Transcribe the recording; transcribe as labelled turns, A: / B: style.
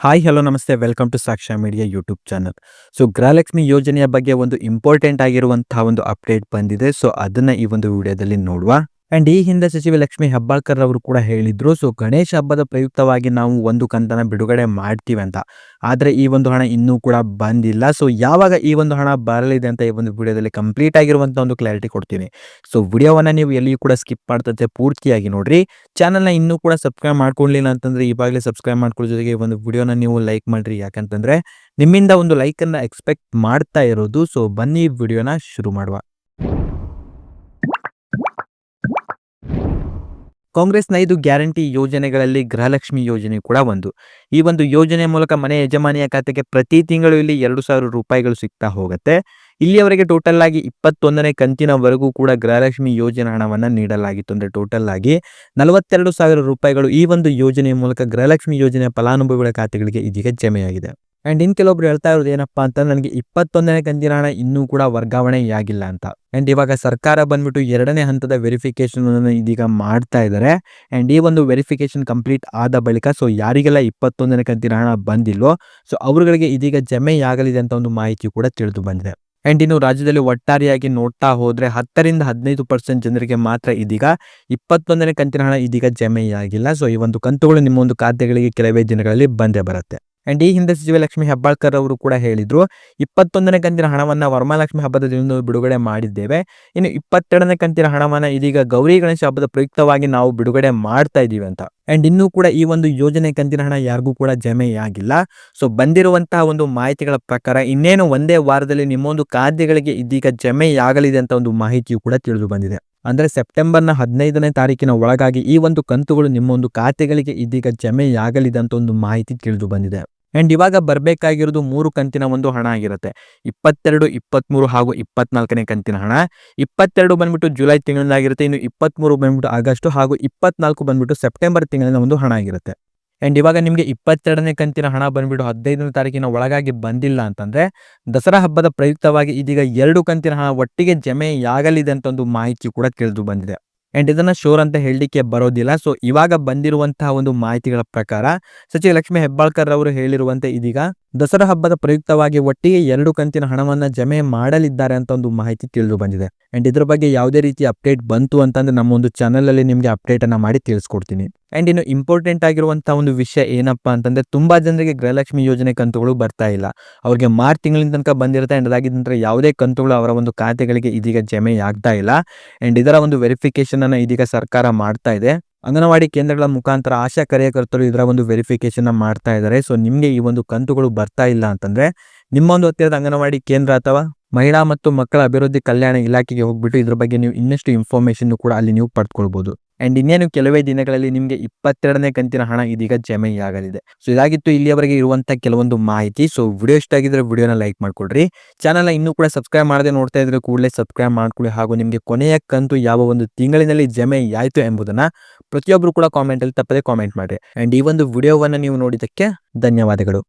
A: Hi hello ನಮಸ್ತೆ. Welcome to Saksha media YouTube channel so Gruhalakshmi ಯೋಜನೆಯ ಬಗ್ಗೆ ಒಂದು ಇಂಪಾರ್ಟೆಂಟ್ ಆಗಿರುವಂತಹ ಒಂದು ಅಪ್ಡೇಟ್ ಬಂದಿದೆ. ಸೊ ಅದನ್ನ ಈ ಒಂದು ವಿಡಿಯೋದಲ್ಲಿ ನೋಡುವ. ಅಂಡ್ ಈ ಹಿಂದೆ ಸಚಿವ ಲಕ್ಷ್ಮಿ ಹೆಬ್ಬಾಳ್ಕರ್ ಅವರು ಕೂಡ ಹೇಳಿದ್ರು ಸೊ ಗಣೇಶ ಹಬ್ಬದ ಪ್ರಯುಕ್ತವಾಗಿ ನಾವು ಒಂದು ಕಂತನ ಬಿಡುಗಡೆ ಮಾಡ್ತೀವಿ ಅಂತ. ಆದ್ರೆ ಈ ಒಂದು ಹಣ ಇನ್ನೂ ಕೂಡ ಬಂದಿಲ್ಲ. ಸೊ ಯಾವಾಗ ಈ ಒಂದು ಹಣ ಬರಲಿದೆ ಅಂತ ಈ ಒಂದು ವಿಡಿಯೋದಲ್ಲಿ ಕಂಪ್ಲೀಟ್ ಆಗಿರುವಂತ ಒಂದು ಕ್ಲಾರಿಟಿ ಕೊಡ್ತೀನಿ. ಸೊ ವಿಡಿಯೋವನ್ನ ನೀವು ಎಲ್ಲಿಯೂ ಕೂಡ ಸ್ಕಿಪ್ ಮಾಡ್ತಂತೆ ಪೂರ್ತಿಯಾಗಿ ನೋಡ್ರಿ. ಚಾನಲ್ನ ಇನ್ನೂ ಕೂಡ ಸಬ್ಸ್ಕ್ರೈಬ್ ಮಾಡ್ಕೊಳ್ಳಿಲ್ಲ ಅಂತಂದ್ರೆ ಇವಾಗಲೇ ಸಬ್ಸ್ಕ್ರೈಬ್ ಮಾಡ್ಕೊಳ್ಳೋ ಜೊತೆಗೆ ಈ ಒಂದು ವಿಡಿಯೋನ ನೀವು ಲೈಕ್ ಮಾಡ್ರಿ. ಯಾಕಂತಂದ್ರೆ ನಿಮ್ಮಿಂದ ಒಂದು ಲೈಕ್ ಅನ್ನ ಎಕ್ಸ್ಪೆಕ್ಟ್ ಮಾಡ್ತಾ ಇರೋದು. ಸೊ ಬನ್ನಿ ವಿಡಿಯೋನ ಶುರು ಮಾಡುವ. ಕಾಂಗ್ರೆಸ್ನ ಐದು ಗ್ಯಾರಂಟಿ ಯೋಜನೆಗಳಲ್ಲಿ ಗೃಹಲಕ್ಷ್ಮಿ ಯೋಜನೆ ಕೂಡ ಒಂದು. ಈ ಒಂದು ಯೋಜನೆ ಮೂಲಕ ಮನೆ ಯಜಮಾನಿಯ ಖಾತೆಗೆ ಪ್ರತಿ ತಿಂಗಳು ಇಲ್ಲಿ ಎರಡು ಸಾವಿರ ರೂಪಾಯಿಗಳು ಸಿಗ್ತಾ ಹೋಗುತ್ತೆ. ಇಲ್ಲಿಯವರೆಗೆ ಟೋಟಲ್ ಆಗಿ ಇಪ್ಪತ್ತೊಂದನೇ ಕಂತಿನವರೆಗೂ ಕೂಡ ಗೃಹಲಕ್ಷ್ಮಿ ಯೋಜನೆ ಹಣವನ್ನ ನೀಡಲಾಗಿತ್ತು ಅಂದರೆ ಟೋಟಲ್ ಆಗಿ ನಲವತ್ತೆರಡು ಸಾವಿರ ರೂಪಾಯಿಗಳು ಈ ಒಂದು ಯೋಜನೆ ಮೂಲಕ ಗೃಹಲಕ್ಷ್ಮಿ ಯೋಜನೆಯ ಫಲಾನುಭವಿಗಳ ಖಾತೆಗಳಿಗೆ ಇದೀಗ ಜಮೆಯಾಗಿದೆ. ಅಂಡ್ ಇನ್ ಕೆಲವೊಬ್ರು ಹೇಳ್ತಾ ಇರೋದು ಏನಪ್ಪಾ ಅಂತ ನನಗೆ ಇಪ್ಪತ್ತೊಂದನೇ ಕಂತಿನ ಹಣ ಇನ್ನೂ ಕೂಡ ವರ್ಗಾವಣೆ ಆಗಿಲ್ಲ ಅಂತ. ಅಂಡ್ ಇವಾಗ ಸರ್ಕಾರ ಬಂದ್ಬಿಟ್ಟು ಎರಡನೇ ಹಂತದ ವೆರಿಫಿಕೇಶನ್ ಇದೀಗ ಮಾಡ್ತಾ ಇದ್ದಾರೆ ಅಂಡ್ ಈ ಒಂದು ವೆರಿಫಿಕೇಶನ್ ಕಂಪ್ಲೀಟ್ ಆದ ಬಳಿಕ ಸೊ ಯಾರಿಗೆಲ್ಲ ಇಪ್ಪತ್ತೊಂದನೇ ಕಂತಿನ ಹಣ ಬಂದಿಲ್ವೋ ಸೊ ಅವರುಗಳಿಗೆ ಇದೀಗ ಜಮೆಯಾಗಲಿದೆ ಅಂತ ಒಂದು ಮಾಹಿತಿ ಕೂಡ ತಿಳಿದು ಬಂದಿದೆ. ಅಂಡ್ ಇನ್ನು ರಾಜ್ಯದಲ್ಲಿ ಒಟ್ಟಾರೆಯಾಗಿ ನೋಡ್ತಾ ಹೋದ್ರೆ, ಹತ್ತರಿಂದ ಹದಿನೈದು ಪರ್ಸೆಂಟ್ ಜನರಿಗೆ ಮಾತ್ರ ಇದೀಗ ಇಪ್ಪತ್ತೊಂದನೇ ಕಂತಿನ ಹಣ ಇದೀಗ ಜಮೆಯಾಗಿಲ್ಲ. ಸೊ ಈ ಒಂದು ಕಂತುಗಳು ನಿಮ್ಮ ಒಂದು ಖಾತೆಗಳಿಗೆ ಕೆಲವೇ ದಿನಗಳಲ್ಲಿ ಬಂದೇ ಬರುತ್ತೆ. ಅಂಡ್ ಈ ಹಿಂದೆ ಸಚಿವ ಲಕ್ಷ್ಮಿ ಹೆಬ್ಬಾಳ್ಕರ್ ಅವರು ಕೂಡ ಹೇಳಿದ್ರು, ಇಪ್ಪತ್ತೊಂದನೇ ಕಂತಿನ ಹಣವನ್ನ ವರಮಹಾಲಕ್ಷ್ಮಿ ಹಬ್ಬದ ದಿನ ಬಿಡುಗಡೆ ಮಾಡಿದ್ದೇವೆ. ಇನ್ನು ಇಪ್ಪತ್ತೆರಡನೇ ಕಂತಿನ ಹಣವನ್ನು ಇದೀಗ ಗೌರಿ ಗಣೇಶ ಹಬ್ಬದ ಪ್ರಯುಕ್ತವಾಗಿ ನಾವು ಬಿಡುಗಡೆ ಮಾಡ್ತಾ ಇದೀವಿ ಅಂತ. ಅಂಡ್ ಇನ್ನೂ ಕೂಡ ಈ ಒಂದು ಯೋಜನೆ ಕಂತಿನ ಹಣ ಯಾರಿಗೂ ಕೂಡ ಜಮೆಯಾಗಿಲ್ಲ. ಸೊ ಬಂದಿರುವಂತಹ ಒಂದು ಮಾಹಿತಿಗಳ ಪ್ರಕಾರ ಇನ್ನೇನು ಒಂದೇ ವಾರದಲ್ಲಿ ನಿಮ್ಮೊಂದು ಖಾತೆಗಳಿಗೆ ಇದೀಗ ಜಮೆಯಾಗಲಿದೆ ಅಂತ ಒಂದು ಮಾಹಿತಿಯು ಕೂಡ ತಿಳಿದು ಬಂದಿದೆ. ಅಂದರೆ ಸೆಪ್ಟೆಂಬರ್ನ ಹದಿನೈದನೇ ತಾರೀಕಿನ ಒಳಗಾಗಿ ಈ ಒಂದು ಕಂತುಗಳು ನಿಮ್ಮೊಂದು ಖಾತೆಗಳಿಗೆ ಇದೀಗ ಜಮೆಯಾಗಲಿದೆ ಅಂತ ಒಂದು ಮಾಹಿತಿ ತಿಳಿದು ಬಂದಿದೆ. ಅಂಡ್ ಇವಾಗ ಬರಬೇಕಾಗಿರೋದು ಮೂರು ಕಂತಿನ ಒಂದು ಹಣ ಆಗಿರುತ್ತೆ. ಇಪ್ಪತ್ತೆರಡು ಇಪ್ಪತ್ತ್ಮೂರು ಹಾಗೂ ಇಪ್ಪತ್ನಾಲ್ಕನೇ ಕಂತಿನ ಹಣ. ಇಪ್ಪತ್ತೆರಡು ಬಂದ್ಬಿಟ್ಟು ಜುಲೈ ತಿಂಗಳಿನಾಗಿರುತ್ತೆ ಇನ್ನು ಇಪ್ಪತ್ಮೂರು ಬಂದ್ಬಿಟ್ಟು ಆಗಸ್ಟ್ ಹಾಗೂ ಇಪ್ಪತ್ನಾಲ್ಕು ಬಂದ್ಬಿಟ್ಟು ಸೆಪ್ಟೆಂಬರ್ ತಿಂಗಳಿನ ಒಂದು ಹಣ ಆಗಿರುತ್ತೆ. ಆ್ಯಂಡ್ ಇವಾಗ ನಿಮಗೆ ಇಪ್ಪತ್ತೆರಡನೇ ಕಂತಿನ ಹಣ ಬಂದ್ಬಿಟ್ಟು ಹದಿನೈದನೇ ತಾರೀಕಿನ ಒಳಗಾಗಿ ಬಂದಿಲ್ಲ ಅಂತಂದರೆ, ದಸರಾ ಹಬ್ಬದ ಪ್ರಯುಕ್ತವಾಗಿ ಇದೀಗ ಎರಡು ಕಂತಿನ ಹಣ ಒಟ್ಟಿಗೆ ಜಮೆಯಾಗಲಿದೆ ಅಂತ ಒಂದು ಮಾಹಿತಿ ಕೂಡ ತಿಳಿದು ಬಂದಿದೆ. ಅಂಡ್ ಇದನ್ನ ಶೋರ್ ಅಂತ ಹೇಳಲಿಕ್ಕೆ ಬರೋದಿಲ್ಲ. ಸೊ ಇವಾಗ ಬಂದಿರುವಂತಹ ಒಂದು ಮಾಹಿತಿಗಳ ಪ್ರಕಾರ ಸಚಿವ ಲಕ್ಷ್ಮಿ ಹೆಬ್ಬಾಳ್ಕರ್ ಅವರು ಹೇಳಿರುವಂತೆ ಇದೀಗ ದಸರಾ ಹಬ್ಬದ ಪ್ರಯುಕ್ತವಾಗಿ ಒಟ್ಟಿಗೆ ಎರಡು ಕಂತಿನ ಹಣವನ್ನ ಜಮೆ ಮಾಡಲಿದ್ದಾರೆ ಅಂತ ಒಂದು ಮಾಹಿತಿ ತಿಳಿದು ಬಂದಿದೆ. ಅಂಡ್ ಇದ್ರ ಬಗ್ಗೆ ಯಾವುದೇ ರೀತಿ ಅಪ್ಡೇಟ್ ಬಂತು ಅಂತಂದ್ರೆ ನಮ್ಮ ಒಂದು ಚಾನಲ್ ಅಲ್ಲಿ ನಿಮ್ಗೆ ಅಪ್ಡೇಟ್ ಅನ್ನ ಮಾಡಿ ತಿಳಿಸ್ಕೊಡ್ತೀನಿ. ಅಂಡ್ ಇನ್ನು ಇಂಪಾರ್ಟೆಂಟ್ ಆಗಿರುವಂತಹ ಒಂದು ವಿಷಯ ಏನಪ್ಪಾ ಅಂತಂದ್ರೆ ತುಂಬಾ ಜನರಿಗೆ ಗೃಹಲಕ್ಷ್ಮಿ ಯೋಜನೆ ಕಂತುಗಳು ಬರ್ತಾ ಇಲ್ಲ. ಅವ್ರಿಗೆ ಮಾರ್ಚ್ ತಿಂಗಳಿನ ತನಕ ಬಂದಿರುತ್ತೆ. ಅಂಡ್ ಅದಾಗಿದ್ರೆ ನಂತರ ಯಾವುದೇ ಕಂತುಗಳು ಅವರ ಒಂದು ಖಾತೆಗಳಿಗೆ ಇದೀಗ ಜಮೆ ಆಗ್ತಾ ಇಲ್ಲ. ಅಂಡ್ ಇದರ ಒಂದು ವೆರಿಫಿಕೇಶನ್ ಅನ್ನ ಇದೀಗ ಸರ್ಕಾರ ಮಾಡ್ತಾ ಇದೆ. ಅಂಗನವಾಡಿ ಕೇಂದ್ರಗಳ ಮುಖಾಂತರ ಆಶಾ ಕಾರ್ಯಕರ್ತರು ಇದರ ಒಂದು ವೆರಿಫಿಕೇಶನ್ ಮಾಡ್ತಾ ಇದ್ದಾರೆ ಸೊ ನಿಮಗೆ ಈ ಒಂದು ಕಂತುಗಳು ಬರ್ತಾ ಇಲ್ಲ ಅಂತಂದ್ರೆ, ನಿಮ್ಮ ಒಂದು ಹತ್ತಿರದ ಅಂಗನವಾಡಿ ಕೇಂದ್ರ ಅಥವಾ ಮಹಿಳಾ ಮತ್ತು ಮಕ್ಕಳ ಅಭಿವೃದ್ಧಿ ಕಲ್ಯಾಣ ಇಲಾಖೆಗೆ ಹೋಗ್ಬಿಟ್ಟು ಇದ್ರ ಬಗ್ಗೆ ನೀವು ಇನ್ನಷ್ಟು ಇನ್ಫಾರ್ಮೇಶನ್ ಕೂಡ ಅಲ್ಲಿ ನೀವು ಪಡ್ಕೊಳ್ಬಹುದು ಅಂಡ್ ಇನ್ನೇನು ಕೆಲವೇ ದಿನಗಳಲ್ಲಿ ನಿಮಗೆ ಇಪ್ಪತ್ತೆರಡನೇ ಕಂತಿನ ಹಣ ಇದೀಗ ಜಮೆಯಾಗಲಿದೆ ಸೊ ಇದಾಗಿತ್ತು ಇಲ್ಲಿಯವರೆಗೆ ಇರುವಂತಹ ಕೆಲವೊಂದು ಮಾಹಿತಿ. ಸೊ ವಿಡಿಯೋ ಇಷ್ಟ ಆಗಿದ್ರೆ ವಿಡಿಯೋನ ಲೈಕ್ ಮಾಡ್ಕೊಡ್ರಿ. ಚಾನಲ್ ಇನ್ನೂ ಕೂಡ ಸಬ್ಸ್ಕ್ರೈಬ್ ಮಾಡದೆ ನೋಡ್ತಾ ಇದ್ರೆ ಕೂಡಲೇ ಸಬ್ಸ್ಕ್ರೈಬ್ ಮಾಡ್ಕೊಳ್ಳಿ. ಹಾಗೂ ನಿಮಗೆ ಕೊನೆಯ ಕಂತು ಯಾವ ಒಂದು ತಿಂಗಳಿನಲ್ಲಿ ಜಮೆ ಆಯಿತು ಎಂಬುದನ್ನ ಪ್ರತಿಯೊಬ್ಬರು ಕೂಡ ಕಾಮೆಂಟ್ ಅಲ್ಲಿ ತಪ್ಪದೆ ಕಾಮೆಂಟ್ ಮಾಡಿ ಅಂಡ್ ಈ ಒಂದು ವಿಡಿಯೋವನ್ನು ನೀವು ನೋಡಿದ್ದಕ್ಕೆ ಧನ್ಯವಾದಗಳು.